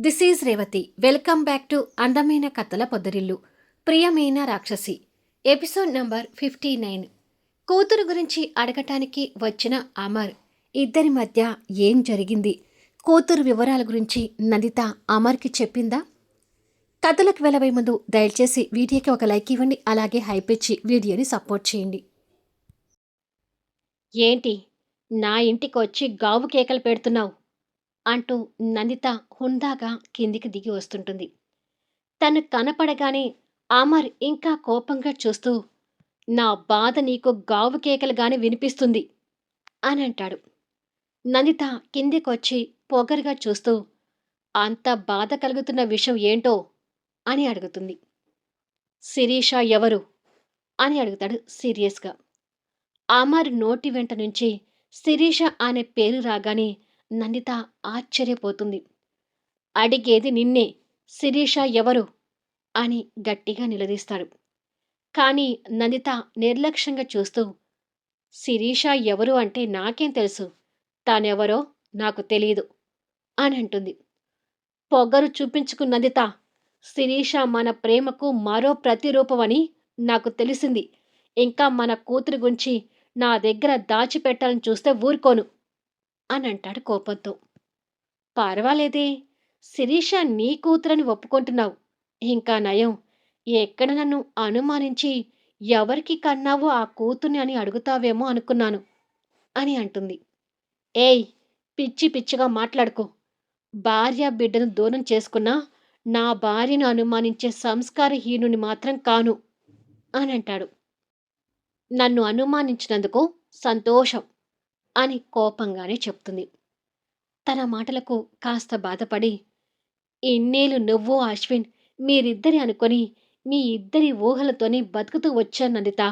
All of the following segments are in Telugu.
This is Revathi. Welcome back to అందమైన కథల పొదరిల్లు. ప్రియమైన రాక్షసి ఎపిసోడ్ నంబర్ ఫిఫ్టీ నైన్. కూతురు గురించి అడగటానికి వచ్చిన అమర్ ఇద్దరి మధ్య ఏం జరిగింది? కూతురు వివరాల గురించి నందిత అమర్కి చెప్పిందా? కథలకు వెళ్ళబోయే ముందు దయచేసి వీడియోకి ఒక లైక్ ఇవ్వండి అలాగే హైప్ ఇచ్చి వీడియోని సపోర్ట్ చేయండి. ఏంటి? నా ఇంటికి వచ్చి గావు కేకలు పెడుతున్నావు. అంటూ నందిత హుందాగా కిందికి దిగి వస్తుంటుంది. తను కనపడగానే అమర్ ఇంకా కోపంగా చూస్తూ నా బాధ నీకు గావు కేకలుగానే వినిపిస్తుంది అని అంటాడు. నందిత కిందికొచ్చి పొగరుగా చూస్తూ అంత బాధ కలుగుతున్న విషయం ఏంటో? అని అడుగుతుంది. శిరీష ఎవరు? అని అడుగుతాడు సీరియస్గా. అమర్ నోటి వెంట నుంచి శిరీష అనే పేరు రాగానే నందిత ఆశ్చర్యపోతుంది. అడిగేది నిన్నే శిరీష ఎవరు? అని గట్టిగా నిలదీస్తాడు. కానీ నందిత నిర్లక్ష్యంగా చూస్తూ శిరీష ఎవరు అంటే నాకేం తెలుసు? తానెవరో నాకు తెలియదు అని అంటుంది. పొగరు చూపించుకున్న నందిత శిరీష మన ప్రేమకు మరో ప్రతిరూపమని నాకు తెలిసింది. ఇంకా మన కూతురి గురించి నా దగ్గర దాచిపెట్టాలని చూస్తే ఊరుకోను. అని అంటాడు కోపంతో. పర్వాలేదే శిరీష నీ కూతురని ఒప్పుకుంటున్నావు. ఇంకా నయం ఎక్కడ నన్ను అనుమానించి ఎవరికి కన్నావో ఆ కూతుర్ని అని అడుగుతావేమో అనుకున్నాను అని అంటుంది. ఏయ్ పిచ్చి పిచ్చిగా మాట్లాడుకో. భార్య బిడ్డను దూరం చేసుకున్నా నా భార్యను అనుమానించే సంస్కారహీనుని మాత్రం కాను అని అంటాడు. నన్ను అనుమానించినందుకు సంతోషం. అని కోపంగానే చెప్తుంది. తన మాటలకు కాస్త బాధపడి ఇన్నేళ్ళు నువ్వు అశ్విన్ మీరిద్దరి అనుకొని మీ ఇద్దరి ఊహలతోనే బతుకుతూ వచ్చానందిత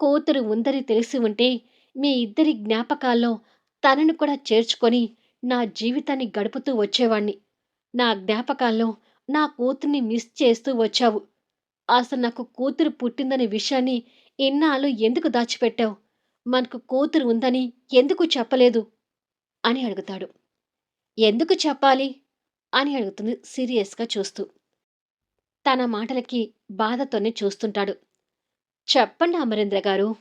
కూతురు ఉందని తెలిసి ఉంటే మీ ఇద్దరి జ్ఞాపకాల్లో తనను కూడా చేర్చుకొని నా జీవితాన్ని గడుపుతూ వచ్చేవాణ్ణి. నా జ్ఞాపకాల్లో నా కూతుర్ని మిస్ చేస్తూ వచ్చావు. అసలు నాకు కూతురు పుట్టిందనే విషయాన్ని ఇన్నాళ్ళు ఎందుకు దాచిపెట్టావు? మనకు కూతురు ఉందని ఎందుకు చెప్పలేదు? అని అడుగుతాడు. ఎందుకు చెప్పాలి? అని అడుగుతుంది సీరియస్గా చూస్తూ. తన మాటలకి బాధతోనే చూస్తుంటాడు. చెప్పండి అమరేంద్ర గారు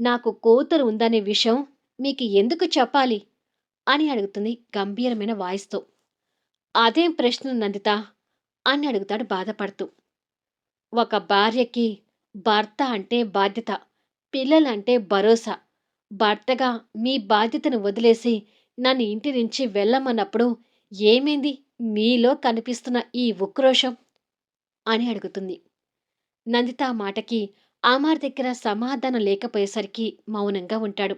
నాకు కూతురు ఉందనే విషయం మీకు ఎందుకు చెప్పాలి? అని అడుగుతుంది గంభీరమైన వాయిస్తో. అదేం ప్రశ్న నందిత? అని అడుగుతాడు బాధపడుతూ. ఒక భార్యకి భర్త అంటే బాధ్యత. పిల్లలంటే భరోసా. భర్తగా మీ బాధ్యతను వదిలేసి నన్ను ఇంటి నుంచి వెళ్ళమన్నప్పుడు ఏమైంది? మీలో కనిపిస్తున్న ఈ ఉక్రోషం? అని అడుగుతుంది. నందిత మాటకి ఆమార్ దగ్గర సమాధానం లేకపోయేసరికి మౌనంగా ఉంటాడు.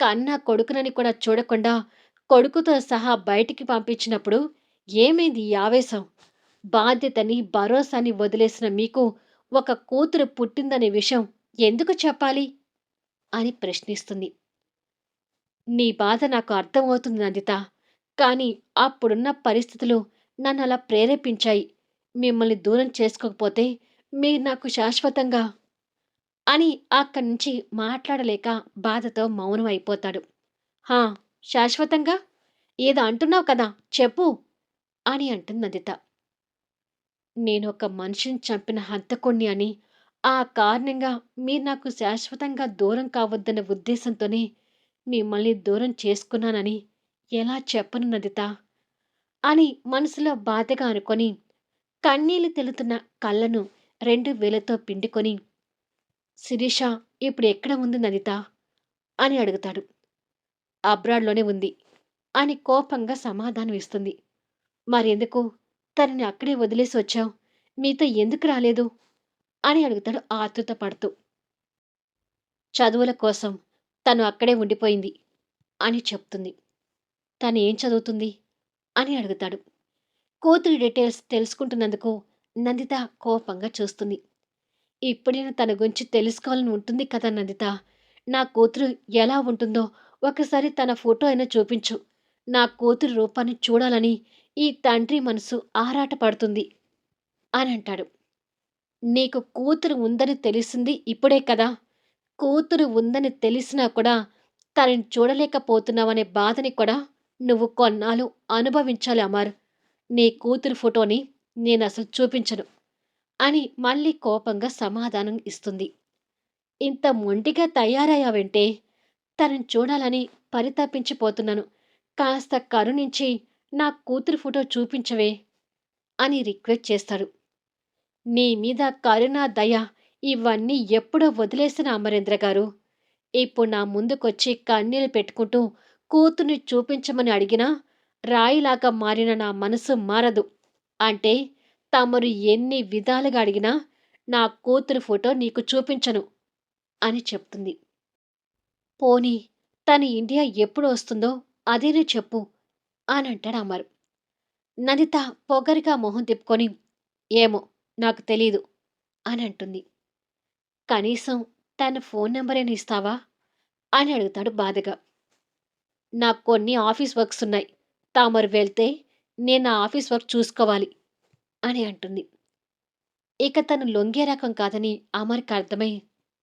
కన్న కొడుకునని కూడా చూడకుండా కొడుకుతో సహా బయటికి పంపించినప్పుడు ఏమైంది ఈ ఆవేశం? బాధ్యతని భరోసాని వదిలేసిన మీకు ఒక కూతురు పుట్టిందనే విషయం ఎందుకు చెప్పాలి? అని ప్రశ్నిస్తుంది. నీ బాధ నాకు అర్థమవుతుంది నందిత. కానీ అప్పుడున్న పరిస్థితులు నన్ను అలా ప్రేరేపించాయి. మిమ్మల్ని దూరం చేసుకోకపోతే మీరు నాకు శాశ్వతంగా అని అక్కడి నుంచి మాట్లాడలేక బాధతో మౌనం అయిపోతాడు. హా శాశ్వతంగా? ఏదో అంటున్నావు కదా చెప్పు అని అంటుంది నందిత. నేను ఒక మనిషిని చంపిన హంతకుణ్ణి అని ఆ కారణంగా మీరు నాకు శాశ్వతంగా దూరం కావద్దన్న ఉద్దేశంతోనే మిమ్మల్ని దూరం చేసుకున్నానని ఎలా చెప్పను నదిత అని మనసులో బాధగా అనుకొని కన్నీళ్ళు తెలుతున్న కళ్ళను రెండు వేలతో పిండుకొని శిరీష ఇప్పుడు ఎక్కడ ఉంది నదిత అని అడుగుతాడు. అబ్రాడ్లోనే ఉంది అని కోపంగా సమాధానం ఇస్తుంది. మరెందుకు? తనని అక్కడే వదిలేసి వచ్చావు. మీతో ఎందుకు రాలేదు? అని అడుగుతాడు ఆతృత పడుతూ. చదువుల కోసం తను అక్కడే ఉండిపోయింది అని చెప్తుంది. తను ఏం చదువుతుంది అని అడుగుతాడు. కూతురి డీటెయిల్స్ తెలుసుకుంటున్నందుకు నందిత కోపంగా చూస్తుంది. ఇప్పుడైనా తన గురించి తెలుసుకోవాలని ఉంటుంది కదా నందిత? నా కూతురు ఎలా ఉంటుందో ఒకసారి తన ఫోటో అయినా చూపించు. నా కూతురు రూపాన్ని చూడాలని ఈ తండ్రి మనసు ఆరాటపడుతుంది అని అంటాడు. నీకు కూతురు ఉందని తెలిసింది ఇప్పుడే కదా. కూతురు ఉందని తెలిసినా కూడా తనని చూడలేకపోతున్నావనే బాధని కూడా నువ్వు కొన్నాళ్ళు అనుభవించాలి అమర్. నీ కూతురు ఫోటోని నేను అసలు చూపించను అని మళ్ళీ కోపంగా సమాధానం ఇస్తుంది. ఇంత మొండిగా తయారయ్యావంటే తనని చూడాలని పరితపించిపోతున్నాను. కాస్త కరుణించి నా కూతురు ఫోటో చూపించవే అని రిక్వెస్ట్ చేస్తాడు. నీ మీద కరుణ దయ ఇవన్నీ ఎప్పుడో వదిలేసిన అమరేంద్ర గారు. ఇప్పుడు నా ముందుకొచ్చి కన్నీళ్ళు పెట్టుకుంటూ కూతుర్ని చూపించమని అడిగినా రాయిలాగా మారిన నా మనసు మారదు. అంటే తమరు ఎన్ని విధాలుగా అడిగినా నా కూతురు ఫోటో నీకు చూపించను అని చెప్తుంది. పోనీ తన ఇండియా ఎప్పుడు వస్తుందో అదేనే చెప్పు అని అంటాడు అమర్. నందిత పొగరిగా మొహం తిప్పుకొని ఏమో నాకు తెలీదు అని అంటుంది. కనీసం తన ఫోన్ నెంబర్ నెంబరేనా ఇస్తావా అని అడుగుతాడు బాధగా. నాకు కొన్ని ఆఫీస్ వర్క్స్ ఉన్నాయి. తామరు వెళ్తే నేను ఆ ఆఫీస్ వర్క్ చూసుకోవాలి అని అంటుంది. ఇక తను లొంగే రకం కాదని అమర్కి అర్థమై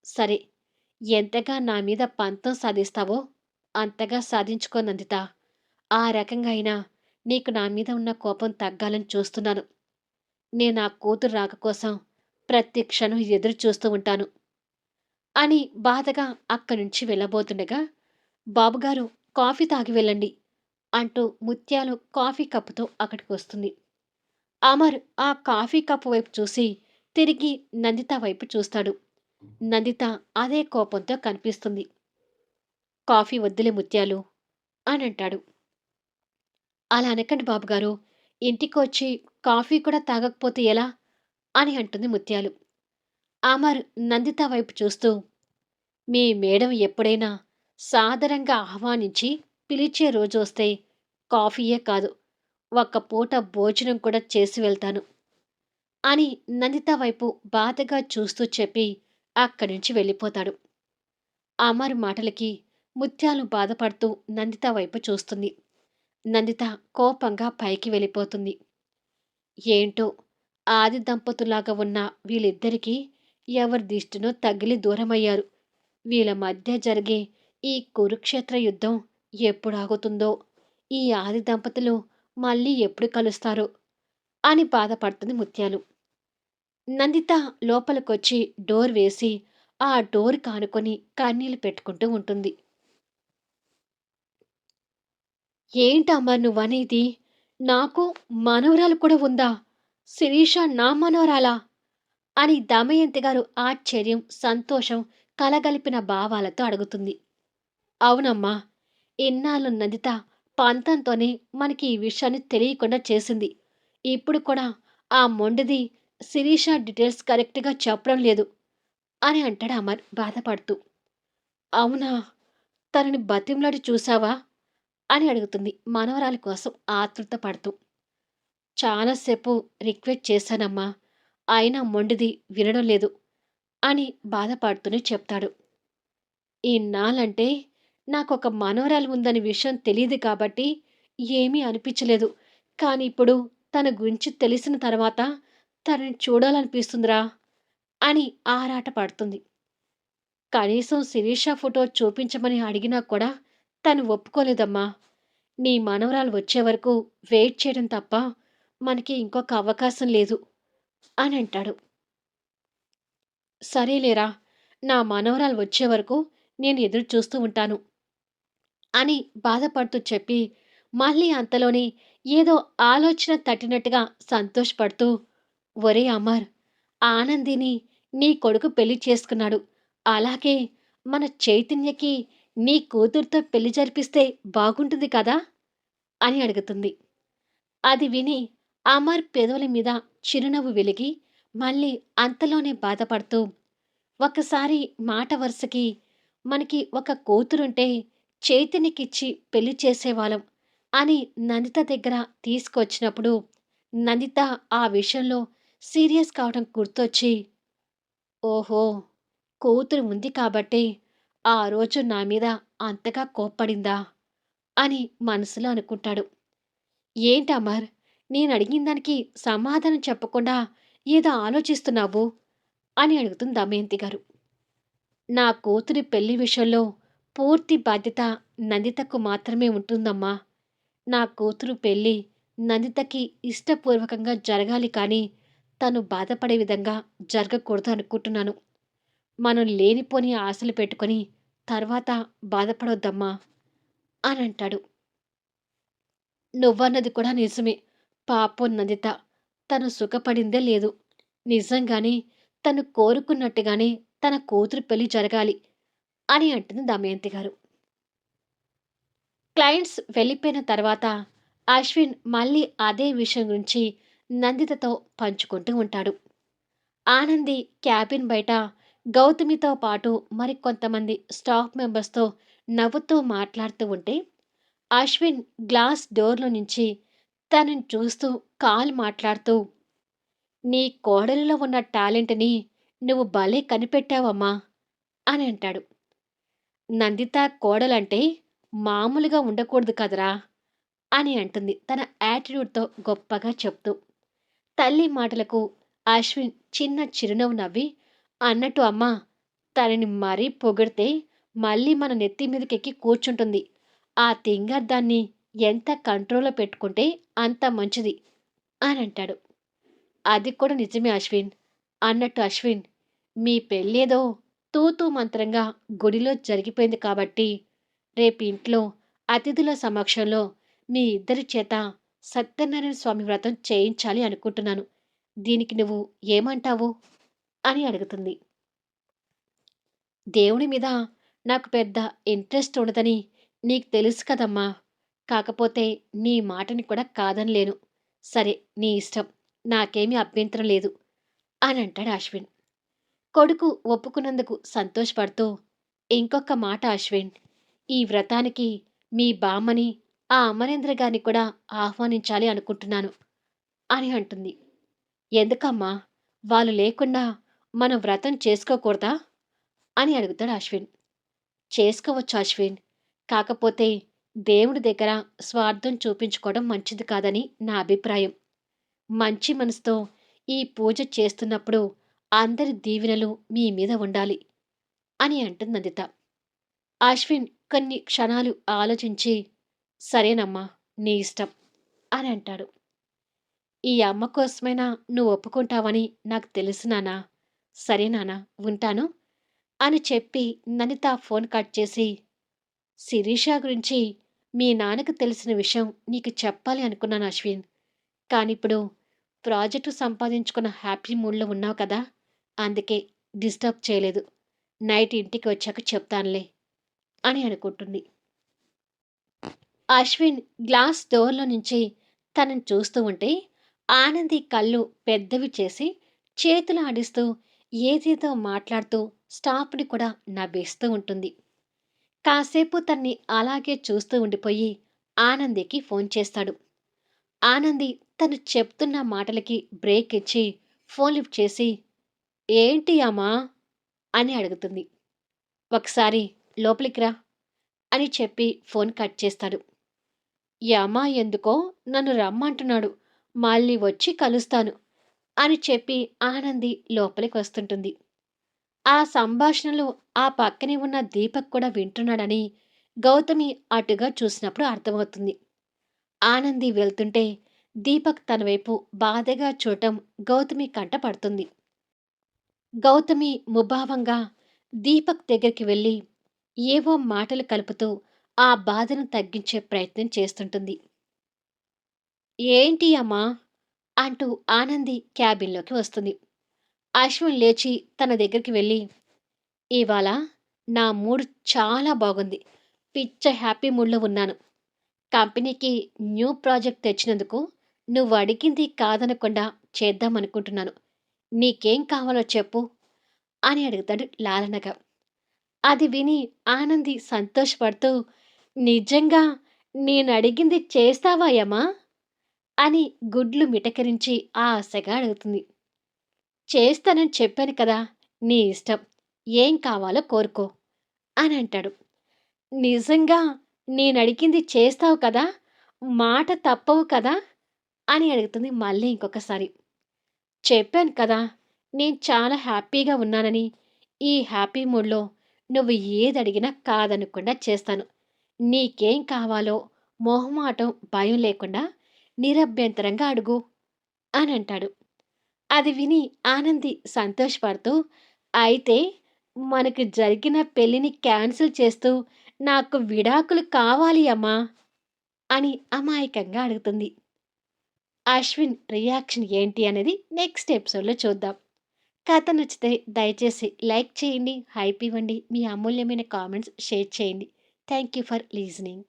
సరే ఎంతగా నా మీద పంతం సాధిస్తావో అంతగా సాధించుకోనందిత. ఆ రకంగా అయినా నీకు నా మీద ఉన్న కోపం తగ్గాలని చూస్తున్నాను. నేను నా కూతురు రాక కోసం ప్రతి క్షణం ఎదురు చూస్తూ ఉంటాను. అని బాధగా అక్కడి నుంచి వెళ్ళబోతుండగా బాబుగారు కాఫీ తాగి వెళ్ళండి అంటూ ముత్యాలు కాఫీ కప్పుతో అక్కడికి వస్తుంది. అమర్ ఆ కాఫీ కప్పు వైపు చూసి తిరిగి నందిత వైపు చూస్తాడు. నందిత అదే కోపంతో కనిపిస్తుంది. కాఫీ వద్దులే ముత్యాలు అని అంటాడు. అలా అనకండి బాబుగారు ఇంటికి వచ్చి కాఫీ కూడా తాగకపోతే ఎలా? అని అంటుంది ముత్యాలు. అమర్ నందిత వైపు చూస్తూ మీ మేడం ఎప్పుడైనా సాదరంగా ఆహ్వానించి పిలిచే రోజు వస్తే కాఫీయే కాదు ఒక్క పూట భోజనం కూడా చేసి వెళ్తాను అని నందిత వైపు బాధగా చూస్తూ చెప్పి అక్కడి నుంచి వెళ్ళిపోతాడు. అమర్ మాటలకి ముత్యాలు బాధపడుతూ నందిత వైపు చూస్తుంది. నందిత కోపంగా పైకి వెళ్ళిపోతుంది. ఏంటో? ఆది దంపతులాగా ఉన్న వీళ్ళిద్దరికీ ఎవరి దిష్టినో తగిలి దూరమయ్యారు. వీళ్ళ మధ్య జరిగే ఈ కురుక్షేత్ర యుద్ధం ఎప్పుడు ఆగుతుందో? ఈ ఆది దంపతులు మళ్ళీ ఎప్పుడు కలుస్తారో? అని బాధపడుతుంది ముత్యాలు. నందిత లోపలికొచ్చి డోర్ వేసి ఆ డోర్ కానుకొని కన్నీళ్ళు పెట్టుకుంటూ ఉంటుంది. ఏంటమ్మా నువ్వనేది? నాకు మనవరాలు కూడా ఉందా? శిరీష నా మనవరాలా? అని దమయంతి గారు ఆశ్చర్యం సంతోషం కలగలిపిన భావాలతో అడుగుతుంది. అవునమ్మా ఇన్నాళ్ళు నందిత పంతంతోనే మనకి ఈ విషయాన్ని తెలియకుండా చేసింది. ఇప్పుడు కూడా ఆ మొండిది శిరీష డీటెయిల్స్ కరెక్ట్గా చెప్పడం లేదు అని అంటాడు అమర్ బాధపడుతూ. అవునా? తనని బతిమలాడి చూసావా? అని అడుగుతుంది మనవరాలి కోసం ఆతృత పడుతూ. చాలాసేపు రిక్వెస్ట్ చేశానమ్మా. అయినా మొండిది వినడం లేదు అని బాధపడుతూనే చెప్తాడు. ఇన్నాళ్ళంటే నాకు ఒక మనవరాలు ఉందని విషయం తెలియదు కాబట్టి ఏమీ అనిపించలేదు. కానీ ఇప్పుడు తన గురించి తెలిసిన తర్వాత తనని చూడాలనిపిస్తుందిరా అని ఆరాట పడుతుంది కనీసం శిరీష ఫోటో చూపించమని అడిగినా కూడా తను ఒప్పుకోలేదమ్మా. నీ మనవరాలు వచ్చే వరకు వెయిట్ చేయడం తప్ప మనకి ఇంకొక అవకాశం లేదు అని అంటాడు. సరేలేరా నా మనవరాలు వచ్చే వరకు నేను ఎదురు చూస్తూ ఉంటాను అని బాధపడుతూ చెప్పి మళ్ళీ అంతలోనే ఏదో ఆలోచన తట్టినట్టుగా సంతోషపడుతూ ఒరే అమర్ ఆనందిని నీ కొడుకు పెళ్ళి చేసుకున్నాడు. అలాగే మన చైతన్యకి నీ కూతురుతో పెళ్ళి జరిపిస్తే బాగుంటుంది కదా? అని అడుగుతుంది. అది విని అమర్ పెదవుల మీద చిరునవ్వు వెలిగి మళ్ళీ అంతలోనే బాధపడుతూ ఒకసారి మాట వరుసకి మనకి ఒక కూతురుంటే చైతన్యకిచ్చి పెళ్ళి చేసేవాళ్ళం అని నందిత దగ్గర తీసుకొచ్చినప్పుడు నందిత ఆ విషయంలో సీరియస్ కావడం గుర్తొచ్చి ఓహో కూతురు ఉంది కాబట్టి ఆ రోజు నా మీద అంతగా కోప్పడిందా? అని మనసులో అనుకుంటాడు. ఏంటి అమర్? నేను అడిగిన దానికి సమాధానం చెప్పకుండా ఏదో ఆలోచిస్తున్నావు? అని అడుగుతుంది దమయంతి గారు. నా కూతురి పెళ్ళి విషయంలో పూర్తి బాధ్యత నందితకు మాత్రమే ఉంటుందమ్మా. నా కూతురు పెళ్ళి నందితకి ఇష్టపూర్వకంగా జరగాలి కానీ తను బాధపడే విధంగా జరగకూడదు అనుకుంటున్నాను. మనం లేనిపోని ఆశలు పెట్టుకొని తర్వాత బాధపడొద్దమ్మా అని అంటాడు నువ్వన్నది కూడా నిజమే. పాపం నందిత తను సుఖపడిందే లేదు. నిజంగానే తను కోరుకున్నట్టుగానే తన కూతురు పెళ్ళి జరగాలి అని అంటుంది దమయంతి గారు. క్లయింట్స్ వెళ్ళిపోయిన తర్వాత అశ్విన్ మళ్ళీ అదే విషయం గురించి నందితతో పంచుకుంటూ ఉంటాడు. ఆనంది క్యాబిన్ బయట గౌతమితో పాటు మరికొంతమంది స్టాఫ్ మెంబర్స్తో నవ్వుతూ మాట్లాడుతూ ఉంటే అశ్విన్ గ్లాస్ డోర్లో నుంచి తనని చూస్తూ కాల్ మాట్లాడుతూ నీ కోడలిలో ఉన్న టాలెంట్ని నువ్వు భలే కనిపెట్టావమ్మా అని అంటాడు. నందిత కోడలంటే మామూలుగా ఉండకూడదు కదరా అని అంటుంది తన యాటిట్యూడ్తో గొప్పగా చెప్తూ. తల్లి మాటలకు అశ్విన్ చిన్న చిరునవ్వు నవ్వి అన్నట్టు అమ్మ తనని మరీ పొగిడితే మళ్ళీ మన నెత్తి మీదకెక్కి కూర్చుంటుంది. ఆ తింగర్ దాన్ని ఎంత కంట్రోల్లో పెట్టుకుంటే అంత మంచిది అని అంటాడు అది కూడా నిజమే అశ్విన్ అన్నట్టు అశ్విన్. మీ పెళ్ళేదో తూతూ మంత్రంగా గుడిలో జరిగిపోయింది కాబట్టి రేపు ఇంట్లో అతిథుల సమక్షంలో మీ ఇద్దరి చేత సత్యనారాయణ స్వామి వ్రతం చేయించాలి అనుకుంటున్నాను. దీనికి నువ్వు ఏమంటావు? అని అడుగుతుంది. దేవుని మీద నాకు పెద్ద ఇంట్రెస్ట్ ఉండదని నీకు తెలుసు కదమ్మా. కాకపోతే నీ మాటని కూడా కాదనలేను సరే నీ ఇష్టం. నాకేమీ అభ్యంతరం లేదు అని అంటాడు అశ్విన్. కొడుకు ఒప్పుకున్నందుకు సంతోషపడుతూ ఇంకొక మాట అశ్విన్. ఈ వ్రతానికి మీ బామ్మని ఆ అమరేంద్ర గారిని కూడా ఆహ్వానించాలి అనుకుంటున్నాను అని అంటుంది. ఎందుకమ్మా? వాళ్ళు లేకుండా మనం వ్రతం చేసుకోకూడదా? అని అడుగుతాడు అశ్విన్. చేసుకోవచ్చు అశ్విన్. కాకపోతే దేవుడి దగ్గర స్వార్థం చూపించుకోవడం మంచిది కాదని నా అభిప్రాయం. మంచి మనసుతో ఈ పూజ చేస్తున్నప్పుడు అందరి దీవెనలు మీ మీద ఉండాలి అని అంటుంది నందిత. అశ్విన్ కొన్ని క్షణాలు ఆలోచించి సరేనమ్మా నీ ఇష్టం అని అంటాడు. ఈ అమ్మ కోసమైనా నువ్వు ఒప్పుకుంటావని నాకు తెలుసు నానా సరే నాన్న ఉంటాను. అని చెప్పి ననిత ఫోన్ కట్ చేసి శిరీష గురించి మీ నాన్నకు తెలిసిన విషయం నీకు చెప్పాలి అనుకున్నాను అశ్విన్. కానీ ఇప్పుడు ప్రాజెక్టు సంపాదించుకున్న హ్యాపీ మూడ్లో ఉన్నావు కదా అందుకే డిస్టర్బ్ చేయలేదు. నైట్ ఇంటికి వచ్చాక చెప్తానులే అని అనుకుంటుంది. అశ్విన్ గ్లాస్ డోర్లో నుంచి తనని చూస్తూ ఉంటే ఆనంది కళ్ళు పెద్దవి చేసి చేతులు ఆడిస్తూ ఏదేదో మాట్లాడుతూ స్టాఫ్ని కూడా నవ్వేస్తూ ఉంటుంది. కాసేపు తన్ని అలాగే చూస్తూ ఉండిపోయి ఆనందికి ఫోన్ చేస్తాడు. ఆనంది తను చెప్తున్న మాటలకి బ్రేక్ ఇచ్చి ఫోన్ లిఫ్ట్ చేసి ఏంటి అమ్మా? అని అడుగుతుంది. ఒకసారి లోపలికి రా అని చెప్పి ఫోన్ కట్ చేస్తాడు. యమ ఎందుకో నన్ను రమ్మంటున్నాడు. మళ్ళీ వచ్చి కలుస్తాను. అని చెప్పి ఆనంది లోపలికి వస్తుంటుంది ఆ సంభాషణలు ఆ పక్కనే ఉన్న దీపక్ కూడా వింటున్నాడని గౌతమి అటుగా చూసినప్పుడు అర్థమవుతుంది. ఆనంది వెళ్తుంటే దీపక్ తన వైపు బాధగా చూడటం గౌతమి కంట పడుతుంది. గౌతమి ముభావంగా దీపక్ దగ్గరికి వెళ్ళి ఏవో మాటలు కలుపుతూ ఆ బాధను తగ్గించే ప్రయత్నం చేస్తుంటుంది. ఏంటి అమ్మా అంటూ ఆనంది క్యాబిన్లోకి వస్తుంది. అశ్విన్ లేచి తన దగ్గరికి వెళ్ళి ఇవాళ నా మూడ్ చాలా బాగుంది. పిచ్చ హ్యాపీ మూడ్లో ఉన్నాను. కంపెనీకి న్యూ ప్రాజెక్ట్ తెచ్చినందుకు నువ్వు అడిగింది కాదనకుండా చేద్దామనుకుంటున్నాను. నీకేం కావాలో చెప్పు అని అడుగుతాడు లాలనగా. అది విని ఆనంది సంతోషపడుతూ నిజంగా నేను అడిగింది చేస్తావాయమ్మా అని గుడ్లు మిటకరించి ఆశగా అడుగుతుంది. చేస్తానని చెప్పాను కదా నీ ఇష్టం. ఏం కావాలో కోరుకో అని అంటాడు. నిజంగా నేను అడిగింది చేస్తావు కదా మాట తప్పవు కదా అని అడుగుతుంది మళ్ళీ ఇంకొకసారి. చెప్పాను కదా నేను చాలా హ్యాపీగా ఉన్నానని. ఈ హ్యాపీ మూడ్లో నువ్వు ఏది అడిగినా కాదనకుండా చేస్తాను. నీకేం కావాలో మొహమాటం భయం లేకుండా నిరభ్యంతరంగా అడుగు అని అంటాడు. అది విని ఆనంది సంతోషపడుతూ, అయితే మనకు జరిగిన పెళ్ళిని క్యాన్సిల్ చేస్తూ నాకు విడాకులు కావాలి అమ్మా! అని అమాయకంగా అడుగుతుంది. అశ్విన్ రియాక్షన్ ఏంటి అనేది నెక్స్ట్ ఎపిసోడ్‌లో చూద్దాం. కథ నచ్చితే దయచేసి లైక్ చేయండి, హైప్ ఇవ్వండి. మీ అమూల్యమైన కామెంట్స్ షేర్ చేయండి. Thank you for listening